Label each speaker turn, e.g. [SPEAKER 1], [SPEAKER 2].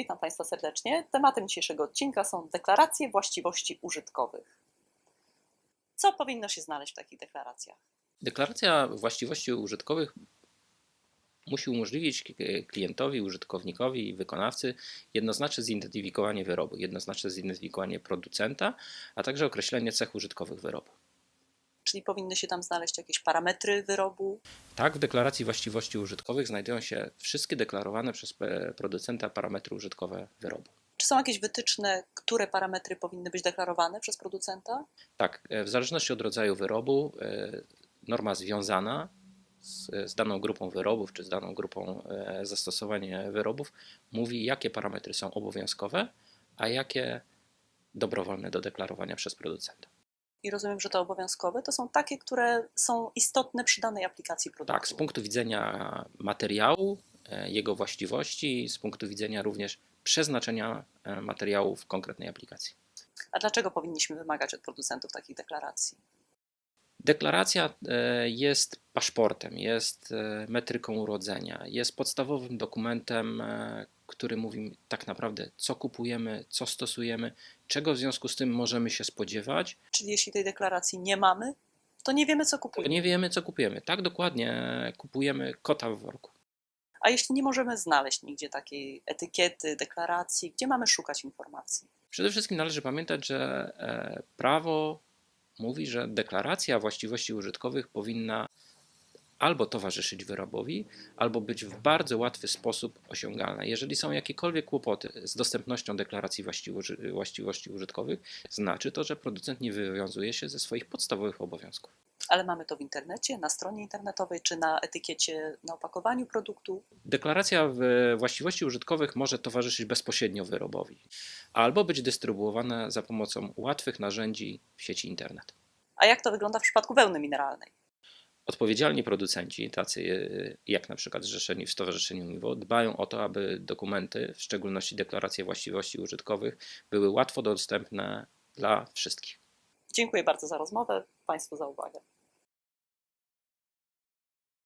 [SPEAKER 1] Witam Państwa serdecznie. Tematem dzisiejszego odcinka są deklaracje właściwości użytkowych. Co powinno się znaleźć w takich deklaracjach?
[SPEAKER 2] Deklaracja właściwości użytkowych musi umożliwić klientowi, użytkownikowi i wykonawcy jednoznaczne zidentyfikowanie wyrobu, jednoznaczne zidentyfikowanie producenta, a także określenie cech użytkowych wyrobu.
[SPEAKER 1] Czyli powinny się tam znaleźć jakieś parametry wyrobu,
[SPEAKER 2] Tak, w deklaracji właściwości użytkowych znajdują się wszystkie deklarowane przez producenta parametry użytkowe wyrobu.
[SPEAKER 1] Czy są jakieś wytyczne, które parametry powinny być deklarowane przez producenta?
[SPEAKER 2] Tak, e, w zależności od rodzaju wyrobu, e, norma związana z, z daną grupą wyrobów czy z daną grupą e, zastosowań wyrobów mówi, jakie parametry są obowiązkowe, a jakie dobrowolne do deklarowania przez producenta.
[SPEAKER 1] I rozumiem, że te obowiązkowe to są takie, które są istotne przy danej aplikacji produktu.
[SPEAKER 2] Tak, z punktu widzenia materiału, e, jego właściwości, z punktu widzenia również przeznaczenia e, materiału w konkretnej aplikacji.
[SPEAKER 1] A dlaczego powinniśmy wymagać od producentów takich deklaracji?
[SPEAKER 2] Deklaracja e, jest paszportem, jest e, metryką urodzenia, jest podstawowym dokumentem, e, który mówi tak naprawdę, co kupujemy, co stosujemy, czego w związku z tym możemy się spodziewać.
[SPEAKER 1] Czyli jeśli tej deklaracji nie mamy, to nie wiemy, co kupujemy.
[SPEAKER 2] Nie wiemy, co kupujemy. Tak dokładnie kupujemy kota w worku.
[SPEAKER 1] A jeśli nie możemy znaleźć nigdzie takiej etykiety, deklaracji, gdzie mamy szukać informacji?
[SPEAKER 2] Przede wszystkim należy pamiętać, że prawo mówi, że deklaracja właściwości użytkowych powinna albo towarzyszyć wyrobowi, albo być w bardzo łatwy sposób osiągalna. Jeżeli są jakiekolwiek kłopoty z dostępnością deklaracji właściwości użytkowych, znaczy to, że producent nie wywiązuje się ze swoich podstawowych obowiązków.
[SPEAKER 1] Ale mamy to w internecie, na stronie internetowej czy na etykiecie na opakowaniu produktu.
[SPEAKER 2] Deklaracja właściwości użytkowych może towarzyszyć bezpośrednio wyrobowi albo być dystrybuowana za pomocą łatwych narzędzi w sieci internet.
[SPEAKER 1] A jak to wygląda w przypadku wełny mineralnej?
[SPEAKER 2] Odpowiedzialni producenci, tacy e, jak na przykład zrzeszeni w Stowarzyszeniu Miwo, dbają o to, aby dokumenty, w szczególności deklaracje właściwości użytkowych, były łatwo dostępne dla wszystkich.
[SPEAKER 1] Dziękuję bardzo za rozmowę, Państwu za uwagę.